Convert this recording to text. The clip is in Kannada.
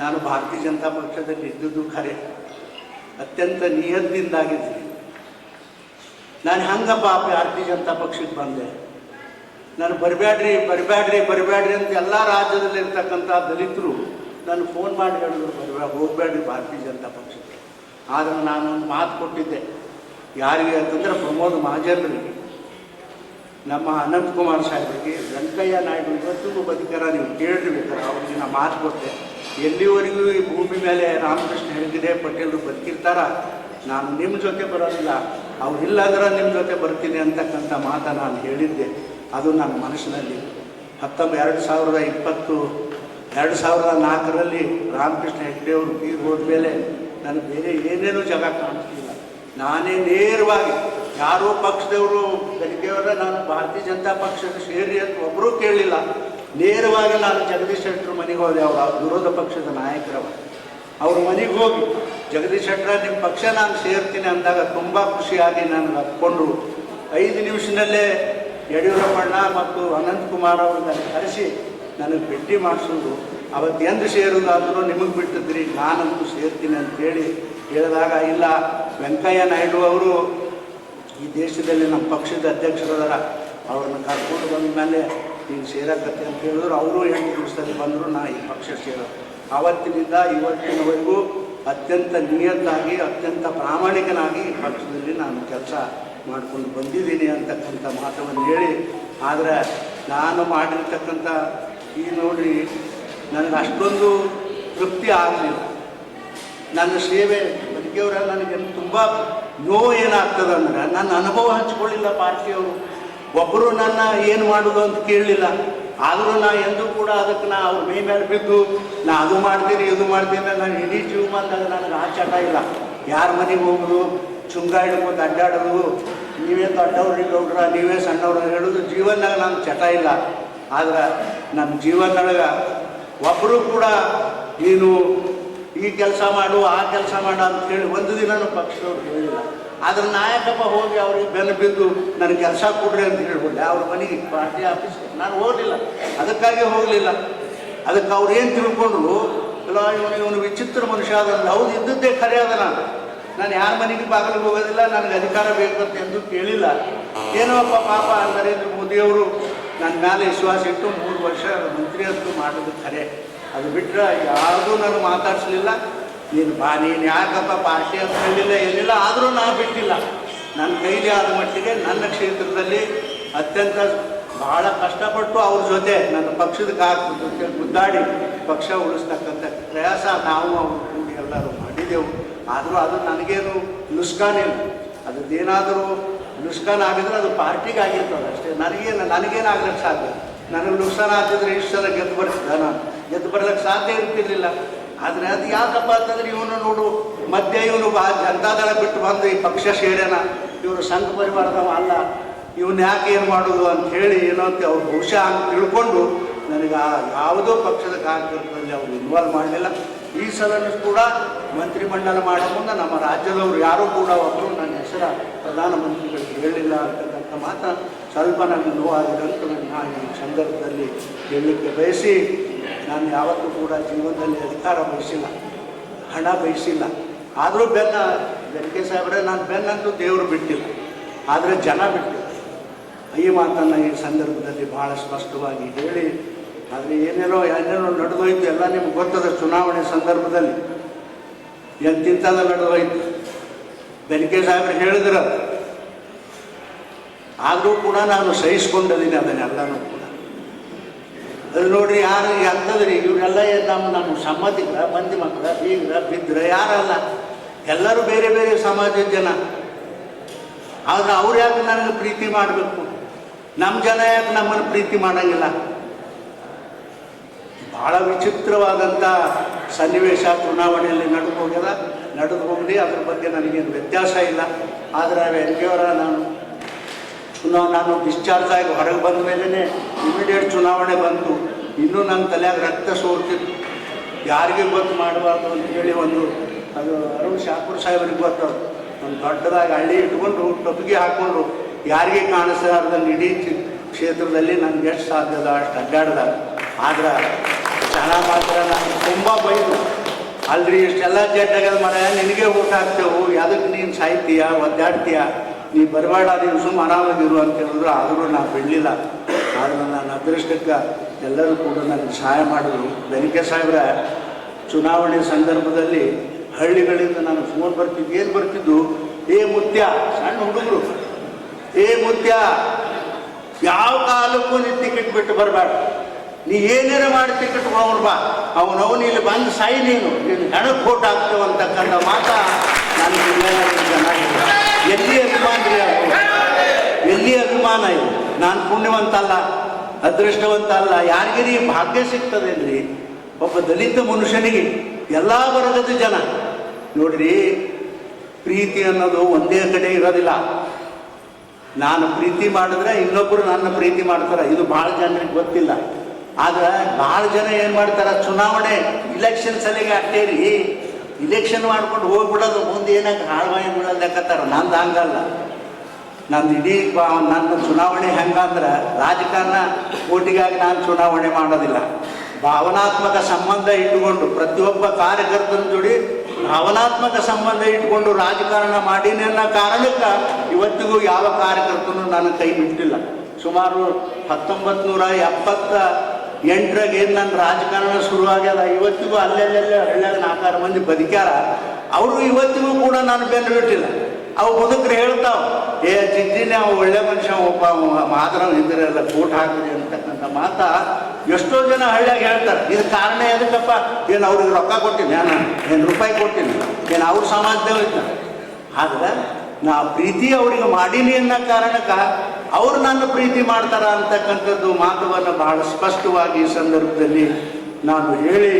ನಾನು ಭಾರತೀಯ ಜನತಾ ಪಕ್ಷದಲ್ಲಿ ಇದ್ದುದು ಖರೆ. ಅತ್ಯಂತ ನಿಯತ್ತಿಂದಾಗಿದ್ದೀನಿ ನಾನು ಹಂಗಪ್ಪ ಭಾರತೀಯ ಜನತಾ ಪಕ್ಷಕ್ಕೆ ಬಂದೆ? ನಾನು ಬರಬೇಡ್ರಿ ಬರಬೇಡ್ರಿ ಬರಬೇಡ್ರಿ ಅಂತ ಎಲ್ಲ ರಾಜ್ಯದಲ್ಲಿ ಇರ್ತಕ್ಕಂಥ ದಲಿತರು ನಾನು ಫೋನ್ ಮಾಡಿ ಹೇಳಿದ್ರು ಬರಬೇಡ ಹೋಗಬೇಡ್ರಿ ಭಾರತೀಯ ಜನತಾ ಪಕ್ಷಕ್ಕೆ. ಆದರೆ ನಾನು ಒಂದು ಮಾತು ಕೊಟ್ಟಿದ್ದೆ. ಯಾರಿಗೆ ಅಂತಂದ್ರೆ ಪ್ರಮೋದ್ ಮಹಾಜನರಿಗೆ. ನಮ್ಮ ಅನಂತಕುಮಾರ್ ಸಾಹೇಬರಿಗೆ, ವೆಂಕಯ್ಯ ನಾಯ್ಡು, ಇವತ್ತಿಗೂ ಬದುಕರ ನೀವು ಕೇಳ್ರಿ ಬೇಕಾದ್ರೆ, ಅವ್ರಿಗೆ ನಾನು ಮಾತು ಕೊಟ್ಟೆ. ಎಲ್ಲಿವರೆಗೂ ಈ ಭೂಮಿ ಮೇಲೆ ರಾಮಕೃಷ್ಣ ಹೆಂಗಿದೆ ಪಟೇಲರು ಬದುಕಿರ್ತಾರ ನಾನು ನಿಮ್ಮ ಜೊತೆ ಬರೋದಿಲ್ಲ. ಅವ್ರು ಇಲ್ಲ ಅಂದ್ರೆ ನಿಮ್ಮ ಜೊತೆ ಬರ್ತೀನಿ ಅಂತಕ್ಕಂಥ ಮಾತ ನಾನು ಹೇಳಿದ್ದೆ. ಅದು ನನ್ನ ಮನಸ್ಸಿನಲ್ಲಿ. ಹತ್ತೊಂಬ ಎರಡು ಸಾವಿರದ ಇಪ್ಪತ್ತು, ಎರಡು ಸಾವಿರದ ನಾಲ್ಕರಲ್ಲಿ ರಾಮಕೃಷ್ಣ ಹೆಗ್ಡೆ ಅವರು ತೀರ್ ಹೋದ್ಮೇಲೆ ನನಗೆ ಬೇರೆ ಏನೇನೂ ಜಾಗ ಕಾಣಿಸ್ತಿಲ್ಲ ನಾನೇ ನೇರವಾಗಿ ಯಾರೋ ಪಕ್ಷದವರು ಬೆಳಗ್ಗೆಯವರ ನಾನು ಭಾರತೀಯ ಜನತಾ ಪಕ್ಷದ ಸೇರಿ ಅಂತ ಒಬ್ಬರೂ ಕೇಳಲಿಲ್ಲ. ನೇರವಾಗಿ ನಾನು ಜಗದೀಶ್ ಶೆಟ್ಟರ್ ಮನೆಗೆ ಹೋದೆ ಅವರ ವಿರೋಧ ಪಕ್ಷದ ನಾಯಕರವ. ಅವ್ರ ಮನೆಗೆ ಹೋಗಿ, ಜಗದೀಶ್ ಶೆಟ್ಟರ ನಿಮ್ಮ ಪಕ್ಷ ನಾನು ಸೇರ್ತೀನಿ ಅಂದಾಗ ತುಂಬ ಖುಷಿಯಾಗಿ ನನಗೆ ಅಪ್ಕೊಂಡ್ರು ಐದು ನಿಮಿಷದಲ್ಲೇ ಯಡಿಯೂರಪ್ಪಣ್ಣ ಮತ್ತು ಅನಂತಕುಮಾರ್ ಅವ್ರನ್ನ ಕರೆಸಿ ನನಗೆ ಭೇಟಿ ಮಾಡಿಸೋದು. ಅವತ್ತು ಎಂದು ಸೇರೋದಾದರೂ ನಿಮಗೆ ಬಿಟ್ಟಿದ್ರಿ, ನಾನಂತೂ ಸೇರ್ತೀನಿ ಅಂತೇಳಿ ಹೇಳಿದಾಗ, ಇಲ್ಲ, ವೆಂಕಯ್ಯ ನಾಯ್ಡು ಅವರು ಈ ದೇಶದಲ್ಲಿ ನಮ್ಮ ಪಕ್ಷದ ಅಧ್ಯಕ್ಷರದಾರ, ಅವ್ರನ್ನ ಕರ್ಕೊಂಡು ಬಂದ ಮೇಲೆ ನೀನು ಸೇರಕತ್ತೆ ಅಂತ ಹೇಳಿದ್ರು. ಅವರು ಎಂಟು ದಿವಸದಲ್ಲಿ ಬಂದರು, ನಾ ಈ ಪಕ್ಷ ಸೇರೋ ಆವತ್ತಿನಿಂದ ಇವತ್ತಿನವರೆಗೂ ಅತ್ಯಂತ ನಿಯತ್ತಾಗಿ, ಅತ್ಯಂತ ಪ್ರಾಮಾಣಿಕನಾಗಿ ಈ ಪಕ್ಷದಲ್ಲಿ ನಾನು ಕೆಲಸ ಮಾಡ್ಕೊಂಡು ಬಂದಿದ್ದೀನಿ ಅಂತಕ್ಕಂಥ ಮಾತವನ್ನು ಹೇಳಿ, ಆದರೆ ನಾನು ಮಾಡಿರ್ತಕ್ಕಂಥ ಈ ನೋಡಿ ನನಗೆ ಅಷ್ಟೊಂದು ತೃಪ್ತಿ ಆಗಲಿಲ್ಲ. ನನ್ನ ಸೇವೆ ಬದುಕಿಯವರ ನನಗೆ ತುಂಬ ನೋವು ಏನಾಗ್ತದೆ ಅಂದ್ರೆ ನನ್ನ ಅನುಭವ ಹಂಚ್ಕೊಳ್ಳಿಲ್ಲ ಪಾರ್ಟಿಯವರು. ಒಬ್ಬರು ನನ್ನ ಏನು ಮಾಡೋದು ಅಂತ ಕೇಳಲಿಲ್ಲ. ಆದರೂ ನಾ ಎಂದೂ ಕೂಡ ಅದಕ್ಕೆ ನಾ ಅವ್ರ ಮೇ ಮೇಲೆ ಬಿದ್ದು, ನಾ ಅದು ಮಾಡ್ತೀನಿ, ಇದು ಮಾಡ್ತೀನಿ ನಾನು ಇಡೀ ಜೀವಮಾನದಾಗ ನನಗೆ ಆ ಚಟ ಇಲ್ಲ. ಯಾರ ಮನೆಗೆ ಹೋಗೋದು ಚುಂಗ ಹಿಡ್ಕೊಂಡು ಅಡ್ಡಾಡೋದು ನೀವೇ ದೊಡ್ಡವ್ರು ಗೌಡ್ರ ನೀವೇ ಸಣ್ಣವ್ರ ಹೇಳೋದು ಜೀವನದಾಗ ನನ್ನ ಚಟ ಇಲ್ಲ. ಆದ್ರೆ ನಮ್ಮ ಜೀವನದೊಳಗೆ ಒಬ್ಬರು ಕೂಡ ನೀನು ಈ ಕೆಲಸ ಮಾಡು, ಆ ಕೆಲಸ ಮಾಡು ಅಂತ ಹೇಳಿ ಒಂದು ದಿನ ಪಕ್ಷದವ್ರು ಹೇಳಿಲ್ಲ. ಆದ್ರೆ ನಾಯಕಪ್ಪ ಹೋಗಿ ಅವ್ರಿಗೆ ಬೆನ್ನು ಬಿದ್ದು ನನಗೆ ಕೆಲಸ ಕೊಡ್ರಿ ಅಂತ ಹೇಳ್ಬಿಟ್ಟೆ ಅವ್ರ ಮನೆಗೆ ಪಾರ್ಟಿ ಆಫೀಸ್ ನಾನು ಹೋಗಲಿಲ್ಲ. ಅದಕ್ಕಾಗಿ ಹೋಗಲಿಲ್ಲ. ಅದಕ್ಕೆ ಅವ್ರು ಏನು ತಿಳ್ಕೊಂಡ್ರು? ಇಲ್ಲ, ಇವನು ಇವನು ವಿಚಿತ್ರ ಮನುಷ್ಯ ಅದಂದ್ರೆ ಹೌದು, ಇದ್ದದ್ದೇ ಖರೆ ಅದ ನಾನು. ನಾನು ಯಾರ ಮನೆಗೆ ಬಾಗಿಲಿಗೆ ಹೋಗೋದಿಲ್ಲ, ನನಗೆ ಅಧಿಕಾರ ಬೇಕಂತ ಎಂದು ಕೇಳಿಲ್ಲ. ಏನೋಪ್ಪ ಪಾಪ ನರೇಂದ್ರ ಮೋದಿಯವರು ನನ್ನ ಮೇಲೆ ವಿಶ್ವಾಸ ಇಟ್ಟು ಮೂರು ವರ್ಷ ಮಂತ್ರಿ ಅಂತೂ ಮಾಡೋದು ಖರೆ. ಅದು ಬಿಟ್ಟರೆ ಯಾರಿಗೂ ನಾನು ಮಾತಾಡಿಸ್ಲಿಲ್ಲ. ನೀನು ಬಾ, ನೀನು ಯಾಕಪ್ಪ ಪಾರ್ಟಿ ಅಂತ ಹೇಳಿಲ್ಲ, ಏನಿಲ್ಲ, ಆದರೂ ನಾನು ಬಿಟ್ಟಿಲ್ಲ. ನನ್ನ ಕೈಲಿ ಆದ ಮಟ್ಟಿಗೆ ನನ್ನ ಕ್ಷೇತ್ರದಲ್ಲಿ ಅತ್ಯಂತ ಬಹಳ ಕಷ್ಟಪಟ್ಟು ಅವ್ರ ಜೊತೆ ನನ್ನ ಪಕ್ಷದ ಜೊತೆ ಗುದ್ದಾಡಿ ಪಕ್ಷ ಉಳಿಸ್ತಕ್ಕಂಥ ಪ್ರಯಾಸ ನಾವು ಅವರು ಕೂಡಿ ಎಲ್ಲರೂ ಮಾಡಿದೆವು. ಆದರೂ ಅದು ನನಗೇನು ಅದು ಏನಾದರೂ ನುಷ್ಕಾನ ಆಗಿದ್ರೆ ಅದು ಪಾರ್ಟಿಗೆ ಆಗಿರ್ತದೆ ಅಷ್ಟೇ. ನನಗೇನು, ನನಗೇನಾಗ್ಲಿಕ್ಕೆ ಸಾಧ್ಯ? ನನಗೆ ನುಕ್ಸಾನ ಆಗ್ತಿದ್ರೆ ಇಷ್ಟು ಸಲ ಗೆದ್ದು ಬರ್ತಿದ್ದ ನಾನು? ಗೆದ್ದು ಬರ್ಲಿಕ್ಕೆ ಸಾಧ್ಯ ಇರ್ತಿರ್ಲಿಲ್ಲ. ಆದರೆ ಅದು ಯಾಕಪ್ಪ ಅಂತಂದ್ರೆ ಇವನು ನೋಡು, ಮಧ್ಯೆ ಇವನು ಬಾ, ಜನತಾದಳ ಬಿಟ್ಟು ಬಂದು ಈ ಪಕ್ಷ ಸೇರ್ಯಾನ. ಇವರು ಸಂಘ ಪರಿವಾರದವ ಅಲ್ಲ. ಇವನು ಯಾಕೆ ಏನು ಮಾಡೋದು ಅಂತ ಹೇಳಿ ಏನೋ ಅಂತ ಅವ್ರು ಬಹುಶಃ ಹಂಗೆ ತಿಳ್ಕೊಂಡು ನನಗೆ ಆ ಯಾವುದೋ ಪಕ್ಷದ ಕಾರ್ಯಕರ್ತರಲ್ಲಿ ಅವರು ಇನ್ವಾಲ್ವ್ ಮಾಡಲಿಲ್ಲ. ಈ ಸಲನೂ ಕೂಡ ಮಂತ್ರಿಮಂಡಲ ಮಾಡೋ ಮುಂದೆ ನಮ್ಮ ರಾಜ್ಯದವರು ಯಾರೂ ಕೂಡ ಒಬ್ಬರು ನನ್ನ ಹೆಸರ ಪ್ರಧಾನಮಂತ್ರಿಗಳಿಗೆ ಹೇಳಿಲ್ಲ ಅಂತಕ್ಕಂಥ ಮಾತ್ರ ಸ್ವಲ್ಪ ನನಗೆ ನೋವಾಗಿದೆ ಅಂತ ನಾನು ಈ ಸಂದರ್ಭದಲ್ಲಿ ಹೇಳಲಿಕ್ಕೆ ಬಯಸಿ ನಾನು ಯಾವತ್ತೂ ಕೂಡ ಜೀವನದಲ್ಲಿ ಅಧಿಕಾರ ಬಯಸಿಲ್ಲ, ಹಣ ಬಯಸಿಲ್ಲ. ಆದರೂ ಬೆನ್ನ ಬೆನಕೆ ಸಾಹೇಬ್ರೆ, ನಾನು ಬೆನ್ನಂತೂ ದೇವರು ಬಿಟ್ಟಿಲ್ಲ, ಆದರೆ ಜನ ಬಿಟ್ಟಿಲ್ಲ. ಈ ಮಾತನ್ನು ಈ ಸಂದರ್ಭದಲ್ಲಿ ಭಾಳ ಸ್ಪಷ್ಟವಾಗಿ ಹೇಳಿ, ಆದರೆ ಏನೇನೋ ಏನೇನೋ ನಡೆದೋಯ್ತು ಎಲ್ಲ ನಿಮ್ಗೆ ಗೊತ್ತದ ಚುನಾವಣೆ ಸಂದರ್ಭದಲ್ಲಿ. ಎಂತಿಂಥದ್ದು ನಡೆದೋಯ್ತು? ಬೆನಕೆ ಸಾಹೇಬ್ರು ಹೇಳಿದ್ರೆ ಆದರೂ ಕೂಡ ನಾನು ಸಹಿಸ್ಕೊಂಡಿದ್ದೀನಿ ಅದನ್ನೆಲ್ಲನೂ ಕೂಡ. ಅದು ನೋಡ್ರಿ ಯಾರು ಎಂಥದ್ರಿ ಇವರೆಲ್ಲ ನಮ್ಮ ನಮ್ಮ ಸಂಬಂಧಿಕರ ಮಂದಿ ಮಕ್ಕಳ ಬೀಗ್ರ ಬಿದ್ರ ಯಾರಲ್ಲ. ಎಲ್ಲರೂ ಬೇರೆ ಬೇರೆ ಸಮಾಜದ ಜನ. ಆದ್ರೆ ಅವ್ರು ಯಾಕೆ ನನಗೆ ಪ್ರೀತಿ ಮಾಡಬೇಕು? ನಮ್ಮ ಜನ ಯಾಕೆ ನಮ್ಮನ್ನು ಪ್ರೀತಿ ಮಾಡಂಗಿಲ್ಲ? ಭಾಳ ವಿಚಿತ್ರವಾದಂಥ ಸನ್ನಿವೇಶ ಚುನಾವಣೆಯಲ್ಲಿ ನಡೆದು ಹೋಗ್ಯದ. ನಡೆದು ಹೋಗಲಿ, ಅದ್ರ ಬಗ್ಗೆ ನನಗೇನು ವ್ಯತ್ಯಾಸ ಇಲ್ಲ. ಆದರೆ ಅವರ ನಾನು ಚುನಾವ್ ನಾನು ಡಿಸ್ಚಾರ್ಜ್ ಆಗಿ ಹೊರಗೆ ಬಂದ ಮೇಲೇ ಇಮಿಡಿಯೇಟ್ ಚುನಾವಣೆ ಬಂತು. ಇನ್ನೂ ನನ್ನ ತಲೆಯಾಗ ರಕ್ತ ಸೋರ್ತಿತ್ತು. ಯಾರಿಗೆ ಗೊತ್ತು ಮಾಡಬಾರ್ದು ಅಂತೇಳಿ ಒಂದು, ಅದು ಅರುಣ್ ಶಾಪುರ್ ಸಾಹೇಬರಿಗೆ ಗೊತ್ತು. ಒಂದು ದೊಡ್ಡದಾಗಿ ಹಳ್ಳಿ ಇಟ್ಕೊಂಡು ಟೊಪ್ಪಿಗೆ ಹಾಕ್ಕೊಂಡು ಯಾರಿಗೆ ಕಾಣಿಸ್ಲಾರ್ದಂಗೆ ಇಡೀ ಕ್ಷೇತ್ರದಲ್ಲಿ ನನಗೆ ಎಷ್ಟು ಸಾಧ್ಯದ, ಅಷ್ಟು ಅಡ್ಡಾಡ್ದ. ಆದ್ರೆ ಜನ ಮಾತ್ರ ನಾನು ತುಂಬ ಬೈದು ಅಲ್ರಿ, ಇಷ್ಟೆಲ್ಲ ಜಡ್ಡಾಗದ ಮರ, ನಿನಗೆ ಊಟ ಹಾಕ್ತೇವು. ಯಾವುದಕ್ಕೆ ನೀನು ಸಾಯ್ತೀಯ, ಒದ್ದಾಡ್ತೀಯ? ನೀ ಬರಬೇಡ ನೀನು ಸುಮ್ಮ ಆರಾಮಾಗಿರು ಅಂತ ಹೇಳಿದ್ರು, ಆದರೂ ನಾನು ಬಿಡಲಿಲ್ಲ. ಆದರೆ ನನ್ನ ಅದೃಷ್ಟಕ್ಕೆ ಎಲ್ಲರೂ ಕೂಡ ನನಗೆ ಸಹಾಯ ಮಾಡಿದ್ರು. ಬೆನಿಕೆ ಸಾಹೇಬ್ರ, ಚುನಾವಣೆ ಸಂದರ್ಭದಲ್ಲಿ ಹಳ್ಳಿಗಳಿಂದ ನಾನು ಫೋನ್ ಬರ್ತಿದ್ದು, ಏನು ಬರ್ತಿದ್ದು? ಏ ಮುತ್ಯ, ಸಣ್ಣ ಹುಡುಗರು, ಏ ಮುತ್ಯ, ಯಾವ ಕಾಲಕ್ಕೂ ನೀನು ಟಿಕೆಟ್ ಬಿಟ್ಟು ಬರಬೇಡ. ನೀ ಏನೇನ ಮಾಡಿ ಟಿಕೆಟ್ ತೊಗೊಂಡು ಬಾ. ಅವನವನು ಇಲ್ಲಿ ಬಂದು ಸಾಯಿ ನೀನು. ನೀನು ಹೆಣಕ್ಕೆ ಫೋಟ್ ಆಗ್ತೇವಂತಕ್ಕಂಥ ಮಾತ. ಎಲ್ಲಿ ಅಭಿಮಾನ ರೀ ಎಲ್ಲಿ ಅಭಿಮಾನ ಇದು? ನಾನು ಪುಣ್ಯವಂತ ಅಲ್ಲ ಅದೃಷ್ಟವಂತ ಅಲ್ಲ ಯಾರಿಗಿರಿ ಭಾಗ್ಯ ಸಿಗ್ತದೇನ್ರಿ ಒಬ್ಬ ದಲಿತ ಮನುಷ್ಯನಿಗೆ ಎಲ್ಲ ವರ್ಗದ ಜನ. ನೋಡ್ರಿ, ಪ್ರೀತಿ ಅನ್ನೋದು ಒಂದೇ ಕಡೆ ಇರೋದಿಲ್ಲ. ನಾನು ಪ್ರೀತಿ ಮಾಡಿದ್ರೆ ಇನ್ನೊಬ್ಬರು ನನ್ನ ಪ್ರೀತಿ ಮಾಡ್ತಾರೆ. ಇದು ಭಾಳ ಜನರಿಗೆ ಗೊತ್ತಿಲ್ಲ. ಆದ್ರೆ ಭಾಳ ಜನ ಏನು ಮಾಡ್ತಾರೆ? ಚುನಾವಣೆ ಇಲೆಕ್ಷನ್ ಸಲಿಗೆ ಅಟ್ಟೇರಿ ಇಲೆಕ್ಷನ್ ಮಾಡ್ಕೊಂಡು ಹೋಗ್ಬಿಡೋದು ಮುಂದೆ ಏನಾಗ ಹಾಳ್ವಾಯಿ ಬಿಡೋದಕ್ಕತ್ತಾರ ನಂದು ಹಂಗಲ್ಲ. ನಂದು ಇಡೀ ನನ್ನ ಚುನಾವಣೆ ಹೆಂಗಂದ್ರೆ ರಾಜಕಾರಣ ಓಟಿಗಾಗಿ ನಾನು ಚುನಾವಣೆ ಮಾಡೋದಿಲ್ಲ. ಭಾವನಾತ್ಮಕ ಸಂಬಂಧ ಇಟ್ಟುಕೊಂಡು ಪ್ರತಿಯೊಬ್ಬ ಕಾರ್ಯಕರ್ತನ ಜೋಡಿ ಭಾವನಾತ್ಮಕ ಸಂಬಂಧ ಇಟ್ಕೊಂಡು ರಾಜಕಾರಣ ಮಾಡೀನಿ ಅನ್ನೋ ಕಾರಣಕ್ಕೆ ಇವತ್ತಿಗೂ ಯಾವ ಕಾರ್ಯಕರ್ತನೂ ನನ್ನ ಕೈ ಬಿಟ್ಟಿಲ್ಲ ಸುಮಾರು ಹತ್ತೊಂಬತ್ತು ನೂರ ಎಪ್ಪತ್ತ ಎಂಟರಾಗ ಏನು ನನ್ನ ರಾಜಕಾರಣ ಶುರುವಾಗ್ಯದ ಇವತ್ತಿಗೂ ಅಲ್ಲೆಲ್ಲೆಲ್ಲ ಹಳ್ಳ್ಯಾಗ ನಾಲ್ಕಾರು ಮಂದಿ ಬದುಕ್ಯಾರ. ಅವರು ಇವತ್ತಿಗೂ ಕೂಡ ನಾನು ಬೆನ್ನು ಬಿಟ್ಟಿಲ್ಲ ಅವು ಮುದುಕರು ಹೇಳ್ತಾವ, ಏ ಜಿದ್ದಿನೇ ಅವ ಒಳ್ಳೆ ಮನುಷ್ಯ, ಒಬ್ಬ ಮಾತ್ರ ಇದ್ರೆಲ್ಲ ಕೋಟ್ ಹಾಕಿದೆ ಅಂತಕ್ಕಂಥ ಮಾತ ಎಷ್ಟೋ ಜನ ಹಳ್ಳಿಯಾಗ ಹೇಳ್ತಾರೆ. ಇದು ಕಾರಣ ಎದಕ್ಕಪ್ಪ? ಏನು ಅವ್ರಿಗೆ ರೊಕ್ಕ ಕೊಟ್ಟಿನಿ? ನಾನು ಏನು ರೂಪಾಯಿ ಕೊಟ್ಟಿನಿ? ಏನು ಅವ್ರ ಸಮಾಜದೇವ ಇದ್ದ ಆದ್ರೆ ನಾ ಪ್ರೀತಿ ಅವ್ರಿಗೆ ಮಾಡೀನಿ ಅನ್ನೋ ಕಾರಣಕ್ಕೆ ಅವ್ರು ನನ್ನ ಪ್ರೀತಿ ಮಾಡ್ತಾರ ಅಂತಕ್ಕಂಥದ್ದು ಮಾತುವನ್ನು ಬಹಳ ಸ್ಪಷ್ಟವಾಗಿ ಈ ಸಂದರ್ಭದಲ್ಲಿ ನಾನು ಹೇಳಿ